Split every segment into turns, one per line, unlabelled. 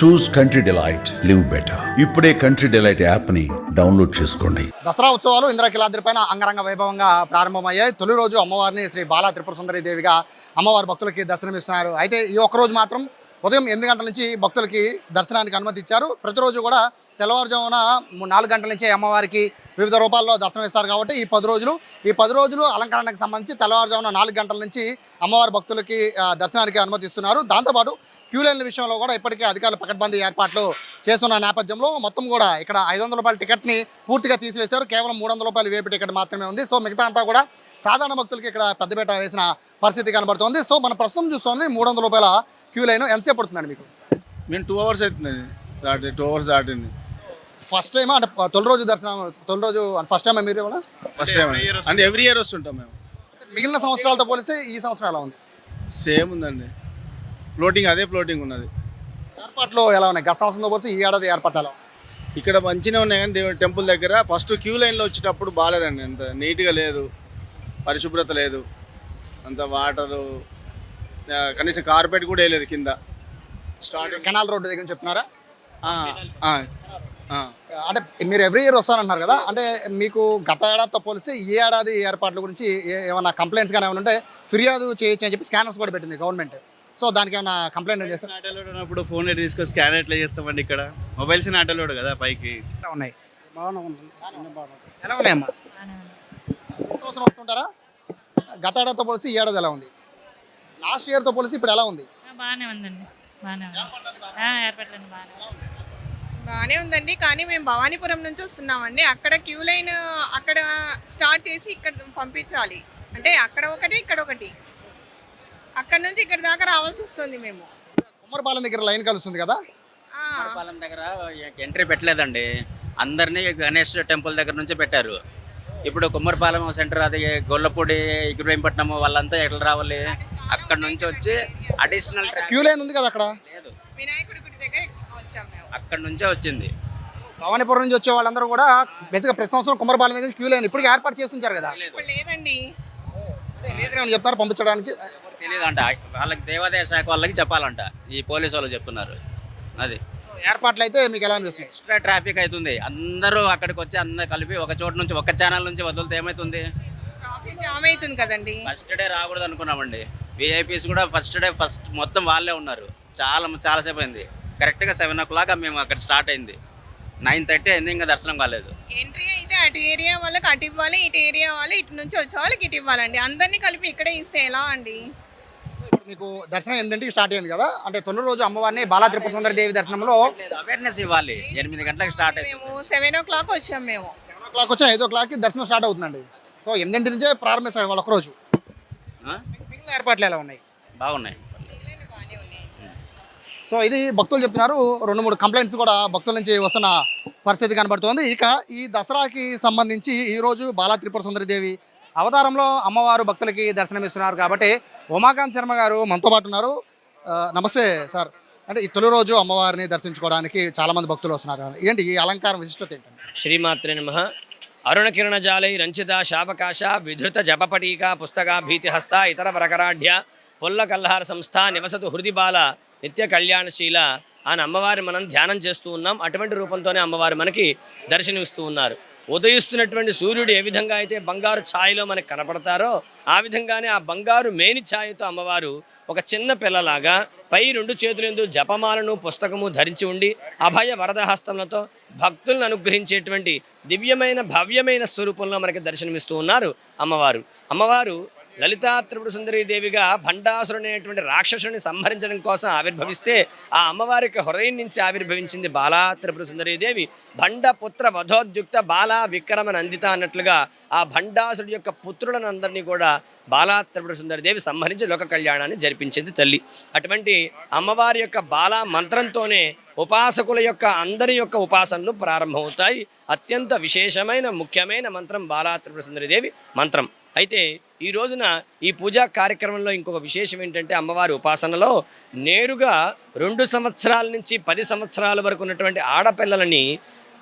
Choose Country Delight live better. ఇప్పుడే country Delight యాప్ని download చేసుకోండి.
దసరా ఉత్సవాలు ఇంద్రకిలాద్రి పైన అంగరంగ వైభవంగా ప్రారంభమయ్యాయి. తొలి రోజు అమ్మవారిని శ్రీ బాలా త్రిపుర సుందరి దేవిగా అమ్మవారి భక్తులకి దర్శనమిస్తున్నారు. అయితే ఈ ఒక్కరోజు మాత్రం ఉదయం ఎనిమిది గంటల నుంచి భక్తులకి దర్శనానికి అనుమతి ఇచ్చారు. ప్రతిరోజు కూడా తెల్లవారుజామున నాలుగు గంటల నుంచి అమ్మవారికి వివిధ రూపాల్లో దర్శనం ఇస్తారు కాబట్టి ఈ పది రోజులు ఈ పది రోజులు అలంకరణకు సంబంధించి తెల్లవారుజామున నాలుగు గంటల నుంచి అమ్మవారి భక్తులకి దర్శనానికి అనుమతి ఇస్తున్నారు. దాంతోపాటు క్యూలైన్ల విషయంలో కూడా ఇప్పటికే అధికారులు పకడ్బందీ ఏర్పాట్లు చేస్తున్న నేపథ్యంలో మొత్తం కూడా ఇక్కడ ఐదు వందల రూపాయల టికెట్ని పూర్తిగా తీసివేశారు. కేవలం మూడు వందల రూపాయల వేపు టికెట్ మాత్రమే ఉంది. సో మిగతా అంతా కూడా సాధారణ భక్తులకి ఇక్కడ పెద్దపేట వేసిన పరిస్థితి కనబడుతోంది. సో మన ప్రస్తుతం చూస్తోంది మూడు వందల రూపాయల క్యూ లైన్ ఎంతసేపు పడుతుందండి మీకు?
మేము టూ అవర్స్ అవుతుంది దాటి టూ అవర్స్ దాటింది.
ఫస్ట్ టైం అంటే తొలి రోజు దర్శనం తొలి రోజు ఫస్ట్ టైం మీరు ఇవ్వాలా?
ఫస్ట్ టైం అంటే ఎవ్రీ ఇయర్ వస్తుంటాం మేము.
మిగిలిన సంవత్సరాలతో పోలిస్తే ఈ సంవత్సరం ఎలా ఉంది?
సేమ్ ఉందండి. ఫ్లోటింగ్ అదే ఫ్లోటింగ్ ఉన్నది.
ఏర్పాట్లు ఎలా ఉన్నాయి? గత సంవత్సరంతో పోలిస్తే ఈ ఏడాది ఏర్పాట్లు ఎలా ఉన్నాయి?
ఇక్కడ మంచిగా ఉన్నాయి కానీ దేవుడి టెంపుల్ దగ్గర ఫస్ట్ క్యూ లైన్లో వచ్చేటప్పుడు బాగాలేదండి. అంత నీట్గా లేదు. పరిశుభ్రత లేదు. అంత వాటరు కనీసం కార్పెట్ కూడా వేయలేదు కింద. స్టార్టింగ్
కెనాల్ రోడ్డు దగ్గర చెప్తున్నారా. అంటే మీరు ఎవ్రీ ఇయర్ వస్తారంటున్నారు కదా? అంటే మీకు గత ఏడాదితో పోలిస్తే ఈ ఏడాది ఏర్పాట్ల గురించి ఏమైనా కంప్లైంట్స్ కానీ ఏమైనా ఉంటే ఫిర్యాదు చేయొచ్చు అని చెప్పి స్కానర్స్ కూడా పెట్టింది గవర్నమెంట్. సో దానికి ఏమైనా కంప్లైంట్ చేస్తారు
ఉన్నప్పుడు ఫోన్ ఎట్లా తీసుకొని స్కాన్ ఎట్లా చేస్తామండి ఇక్కడ? మొబైల్స్ ఆటోలోడ్ కదా పైకి?
ఎలా ఉన్నాయి? ఎలా ఉన్నాయమ్మా? సంవత్సరం వస్తుంటారా? గత ఏడాదితో పోలిస్తే ఈ ఏడాది ఎలా ఉంది? లాస్ట్ ఇయర్తో పోలిస్తే ఇప్పుడు ఎలా ఉంది?
బాగానే ఉందండి. బాగానే
ఉందండి. కానీ మేము భవానీపురం నుంచి వస్తున్నామండి. అక్కడ క్యూ లైన్ అక్కడ స్టార్ట్ చేసి ఇక్కడ పంపించాలి. అంటే అక్కడ ఒకటి ఇక్కడ ఒకటి. అక్కడ నుంచి ఇక్కడ దాకా రావాల్సి వస్తుంది మేము.
కుమ్మరపాలెం దగ్గర లైన్ కలుస్తుంది కదా?
ఆ,
పాలెం దగ్గర ఎంట్రీ పెట్టలేదండి. అందరినీ గణేష్ టెంపుల్ దగ్గర నుంచి పెట్టారు. ఇప్పుడు కుమ్మరిపాలెం సెంటర్ అది గొల్లపూడి ఇబ్రహీంపట్నం వాళ్ళంతా ఎట్లా రావాలి? అక్కడ నుంచి వచ్చి అడిషనల్
క్యూ లైన్ ఉంది కదా అక్కడ?
లేదు.
వినాయకుడి గుడి దగ్గర వచ్చాం మేము.
అక్కడ నుంచే వచ్చింది.
భవానీపురం నుంచి వచ్చే వాళ్ళందరూ కూడా బేసిక్గా ప్రతి సంవత్సరం కుమ్మరపాలెం దగ్గర క్యూ లైన్ ఇప్పటికి ఏర్పాటు చేసి ఉంచారు కదా?
ఇప్పుడు లేదండి.
చెప్తారు పంపించడానికి?
తెలియదు అంట వాళ్ళకి దేవాదాయ శాఖ వాళ్ళకి చెప్పాలంట. ఈ పోలీసు వాళ్ళు చెప్తున్నారు. అది.
ఏర్పాట్లు అయితే మీకు ఎలా అనిపిస్తుంది
ఎక్స్ట్రా ట్రాఫిక్ అవుతుంది. అందరూ అక్కడికి వచ్చి అందరూ కలిపి ఒక చోటు నుంచి ఒక ఛానల్ నుంచి వదిలితే ఏమవుతుంది
ట్రాఫిక్ జామ్ అవుతుంది కదండి.
ఫస్ట్ డే రాకూడదు అనుకున్నామండి. విఐపీస్ కూడా ఫస్ట్ డే ఫస్ట్ మొత్తం వాళ్ళే ఉన్నారు. చాలా చాలాసేపు అయింది. కరెక్ట్గా సెవెన్ ఓ క్లాక్ మేము అక్కడ స్టార్ట్ అయింది. నైన్ థర్టీ అయింది ఇంకా దర్శనం కాలేదు.
ఎంట్రీ అయితే అటు ఏరియా వాళ్ళకి అటు ఇవ్వాలి ఇటు ఏరియా వాళ్ళు ఇటు నుంచి వచ్చే వాళ్ళకి ఇటు ఇవ్వాలండి. అందరినీ కలిపి ఇక్కడే ఇస్తే ఎలా అండి?
మీకు దర్శనం ఎనిమిదింటికి స్టార్ట్ అయింది కదా? అంటే తొలి రోజు అమ్మవారిని బాలా త్రిపుర సుందరి దేవి దర్శనంలో
అవేర్నెస్ ఇవ్వాలి. ఎనిమిది గంటలకు స్టార్ట్ అయింది
మేము సెవెన్ ఓ క్లాక్ వచ్చాం మేము.
సెవెన్ ఓ క్లాక్ వచ్చి ఐదో క్లాక్కి దర్శనం స్టార్ట్ అవుతుందండి. సో ఎనిమిదింటి నుంచే ప్రారంభిస్తారు వాళ్ళు ఒకరోజు
ఆ?
మిగిలిన ఏర్పాట్లు ఎలా ఉన్నాయి?
బాగున్నాయి.
సో ఇది భక్తులు చెప్తున్నారు రెండు మూడు కంప్లైంట్స్ కూడా భక్తుల నుంచి వస్తున్న పరిస్థితి కనబడుతోంది. ఇక ఈ దసరాకి సంబంధించి ఈరోజు బాలా త్రిపుర సుందరి దేవి అవతారంలో అమ్మవారు భక్తులకి దర్శనమిస్తున్నారు కాబట్టి ఉమాకాంత్ శర్మ గారు మనతో పాటు ఉన్నారు. నమస్తే సార్. అంటే ఈ తొలి రోజు అమ్మవారిని దర్శించుకోవడానికి చాలామంది భక్తులు వస్తున్నారు ఏంటి ఈ అలంకారం విశిష్టత ఏంటండి?
శ్రీమాత్రే నమ. అరుణకిరణజాలై రంచిత శాపకాశ విధృత జపపటీక పుస్తక భీతిహస్త ఇతర వరకరాఢ్య పొల్ల కల్హార సంస్థ నివసతు హృది బాల నిత్య కళ్యాణశీల అని అమ్మవారి మనం ధ్యానం చేస్తూ ఉన్నాం. అటువంటి రూపంతోనే అమ్మవారు మనకి దర్శనమిస్తూ ఉన్నారు. ఉదయిస్తున్నటువంటి సూర్యుడు ఏ విధంగా అయితే బంగారు ఛాయలో మనకు కనపడతారో ఆ విధంగానే ఆ బంగారు మేని ఛాయతో అమ్మవారు ఒక చిన్న పిల్లలాగా పై రెండు చేతులందు జపమాలను పుస్తకము ధరించి ఉండి అభయ వరదహస్తములతో భక్తులను అనుగ్రహించేటువంటి దివ్యమైన భవ్యమైన స్వరూపంలో మనకి దర్శనమిస్తూ ఉన్నారు అమ్మవారు. అమ్మవారు లలితా త్రిపుర సుందరీ దేవిగా భండాసురుడు అనేటువంటి రాక్షసుని సంహరించడం కోసం ఆవిర్భవిస్తే ఆ అమ్మవారికి హృదయం నుంచి ఆవిర్భవించింది బాలా త్రిపుర సుందరీ దేవి. భండ పుత్ర వధోద్యుక్త బాలా విక్రమ నందిత అన్నట్లుగా ఆ భండాసురుడి యొక్క పుత్రులను అందరినీ కూడా బాలా త్రిపుర సుందరి దేవి సంహరించి లోక కళ్యాణాన్ని జరిపించింది తల్లి. అటువంటి అమ్మవారి యొక్క బాలా మంత్రంతోనే ఉపాసకుల యొక్క అందరి యొక్క ఉపాసనలు ప్రారంభమవుతాయి. అత్యంత విశేషమైన ముఖ్యమైన మంత్రం బాలా త్రిపుర సుందరి దేవి మంత్రం. అయితే ఈ రోజున ఈ పూజా కార్యక్రమంలో ఇంకొక విశేషం ఏంటంటే అమ్మవారి ఉపాసనలో నేరుగా రెండు సంవత్సరాల నుంచి పది సంవత్సరాల వరకు ఉన్నటువంటి ఆడపిల్లలని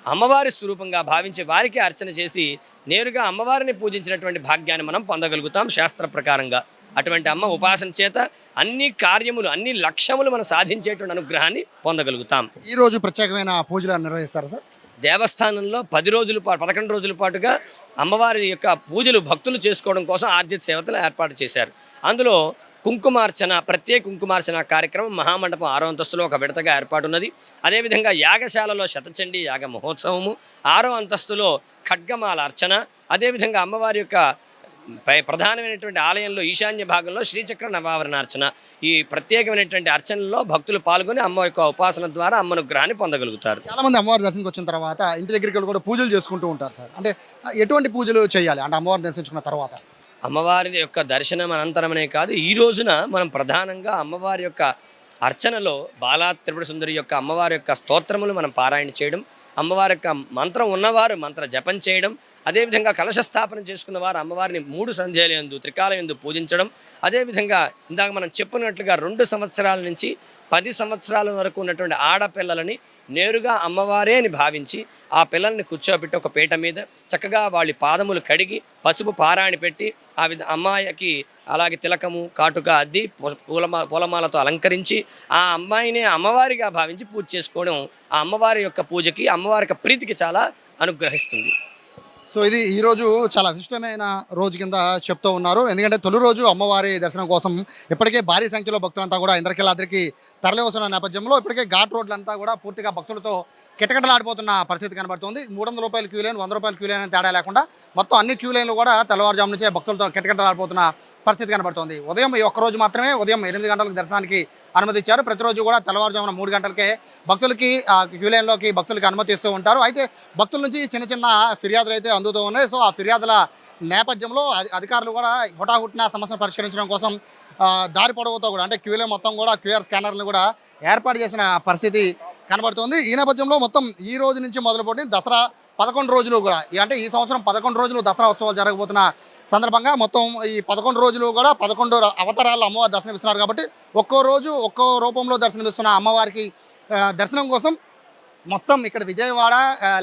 అమ్మవారి స్వరూపంగా భావించి వారికి అర్చన చేసి నేరుగా అమ్మవారిని పూజించినటువంటి భాగ్యాన్ని మనం పొందగలుగుతాం శాస్త్ర ప్రకారంగా. అటువంటి అమ్మ ఉపాసన చేత అన్ని కార్యములు అన్ని లక్ష్యములు మనం సాధించేటువంటి అనుగ్రహాన్ని పొందగలుగుతాం.
ఈ రోజు ప్రత్యేకమైన పూజలు నిర్వహిస్తారు సార్?
దేవస్థానంలో పది రోజుల పాటు పదకొండు రోజుల పాటుగా అమ్మవారి యొక్క పూజలు భక్తులు చేసుకోవడం కోసం ఆర్జిత సేవతలు ఏర్పాటు చేశారు. అందులో కుంకుమార్చన ప్రత్యేక కుంకుమార్చన కార్యక్రమం మహామండపం ఆరో అంతస్తులో ఒక విడతగా ఏర్పాటు ఉన్నది అదేవిధంగా యాగశాలలో శతచండీ యాగ మహోత్సవము ఆరో అంతస్తులో ఖడ్గమాల అర్చన అదేవిధంగా అమ్మవారి యొక్క ప్రధానమైనటువంటి ఆలయంలో ఈశాన్య భాగంలో శ్రీచక్ర నవావరణార్చన. ఈ ప్రత్యేకమైనటువంటి అర్చనలో భక్తులు పాల్గొని అమ్మ యొక్క ఉపాసన ద్వారా అమ్మనుగ్రహాన్ని పొందగలుగుతారు.
చాలా మంది అమ్మవారి దర్శనంకి వచ్చిన తర్వాత ఇంటి దగ్గరికి వెళ్ళి కూడా పూజలు చేసుకుంటూ ఉంటారు సార్. అంటే ఎటువంటి పూజలు చేయాలి? అంటే అమ్మవారిని దర్శించుకున్న తర్వాత.
అమ్మవారి యొక్క దర్శనం అనంతరమనే కాదు ఈ రోజున మనం ప్రధానంగా అమ్మవారి యొక్క అర్చనలో బాలా త్రిపుర సుందరి యొక్క అమ్మవారి యొక్క స్తోత్రములు మనం పారాయణ చేయడం అమ్మవారి యొక్క మంత్రం ఉన్నవారు మంత్ర జపం చేయడం అదేవిధంగా కలశ స్థాపన చేసుకున్న వారు అమ్మవారిని మూడు సంధ్యాలయందు త్రికాలయందు త్రికాల పూజించడం అదేవిధంగా ఇందాక మనం చెప్పినట్లుగా రెండు సంవత్సరాల నుంచి పది సంవత్సరాల వరకు ఉన్నటువంటి ఆడపిల్లలని నేరుగా అమ్మవారే అని భావించి ఆ పిల్లల్ని కూర్చోబెట్టి ఒక పీట మీద చక్కగా వాళ్ళ పాదములు కడిగి పసుపు పారాణి పెట్టి ఆ విధ అమ్మాయికి అలాగే తిలకము కాటుక అద్ది పూలమా పూలమాలతో అలంకరించి ఆ అమ్మాయిని అమ్మవారిగా భావించి పూజ చేసుకోవడం ఆ అమ్మవారి యొక్క పూజకి అమ్మవారి యొక్క ప్రీతికి చాలా అనుగ్రహిస్తుంది.
సో ఇది ఈ రోజు చాలా విశిష్టమైన రోజు కింద చెప్తూ ఉన్నారు. ఎందుకంటే తొలి రోజు అమ్మవారి దర్శనం కోసం ఇప్పటికే భారీ సంఖ్యలో భక్తులంతా కూడా ఇంద్రకిలాద్రికి తరలి వస్తున్న నేపథ్యంలో ఇప్పటికే ఘాట్ రోడ్లంతా కూడా పూర్తిగా భక్తులతో కిటకిటలాడిపోతున్న పరిస్థితి కనబడుతుంది. మూడు వందల రూపాయల క్యూ లైన్ వంద రూపాయల క్యూ లైన్ అని తేడా లేకుండా మొత్తం అన్ని క్యూ లైన్లు కూడా తెల్లవారుజాము నుంచే భక్తులతో కిటకిటలాడిపోతున్న పరిస్థితి కనబడుతుంది. ఉదయం ఈ ఒక్క రోజు మాత్రమే ఉదయం ఎనిమిది గంటలకు దర్శనానికి అనుమతిచ్చారు. ప్రతిరోజు కూడా తెల్లవారుజామున మూడు గంటలకే భక్తులకి క్యూలైన్లోకి భక్తులకి అనుమతి ఇస్తూ ఉంటారు. అయితే భక్తుల నుంచి చిన్న చిన్న ఫిర్యాదులు అయితే అందుతూ ఉన్నాయి. సో ఆ ఫిర్యాదుల నేపథ్యంలో అధికారులు కూడా హుటాహుటిన సమస్యను పరిష్కరించడం కోసం దారి పొడవుతో కూడా అంటే క్యూలో మొత్తం కూడా క్యూఆర్ స్కానర్లు కూడా ఏర్పాటు చేసిన పరిస్థితి కనబడుతుంది. ఈ నేపథ్యంలో మొత్తం ఈ రోజు నుంచి మొదలుపెట్టి దసరా పదకొండు రోజులు కూడా అంటే ఈ సంవత్సరం పదకొండు రోజులు దసరా ఉత్సవాలు జరగబోతున్న సందర్భంగా మొత్తం ఈ పదకొండు రోజులు కూడా పదకొండు ర- అవతారాలు అమ్మవారు దర్శనమిస్తున్నారు కాబట్టి ఒక్కో రోజు ఒక్కో రూపంలో దర్శనమిస్తున్న అమ్మవారికి దర్శనం కోసం మొత్తం ఇక్కడ విజయవాడ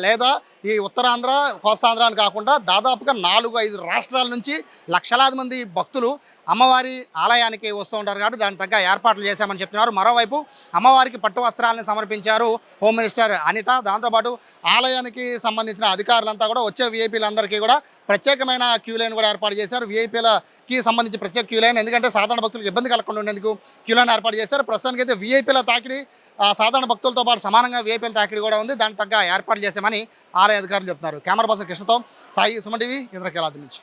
లేదా ఈ ఉత్తరాంధ్ర కోస్తాంధ్ర అని కాకుండా దాదాపుగా నాలుగు ఐదు రాష్ట్రాల నుంచి లక్షలాది మంది భక్తులు అమ్మవారి ఆలయానికి వస్తూ ఉంటారు కాబట్టి దానికి తగ్గ ఏర్పాట్లు చేశామని చెప్తున్నారు. మరోవైపు అమ్మవారికి పట్టు వస్త్రాలను సమర్పించారు హోమ్ మినిస్టర్ అనిత. దాంతోపాటు ఆలయానికి సంబంధించిన అధికారులంతా కూడా వచ్చే విఐపీలందరికీ కూడా ప్రత్యేకమైన క్యూ లైన్ కూడా ఏర్పాటు చేశారు. విఐపీలకి సంబంధించి ప్రత్యేక క్యూ లైన్. ఎందుకంటే సాధారణ భక్తులకు ఇబ్బంది కలగకుండా ఉండేందుకు క్యూ లైన్ ఏర్పాటు చేశారు. ప్రస్తుతానికి అయితే విఐపీల తాకిడి సాధారణ భక్తులతో పాటు సమానంగా విఐపీల తాకిడి కూడా ఉంది. దానికి తగ్గ ఏర్పాట్లు చేశామని ఆలయ అధికారులు చెప్తున్నారు. కెమెరా పర్సన్ కృష్ణతో సాయి సుమన్ టీవీ ఇంద్రకేలాది నుంచి.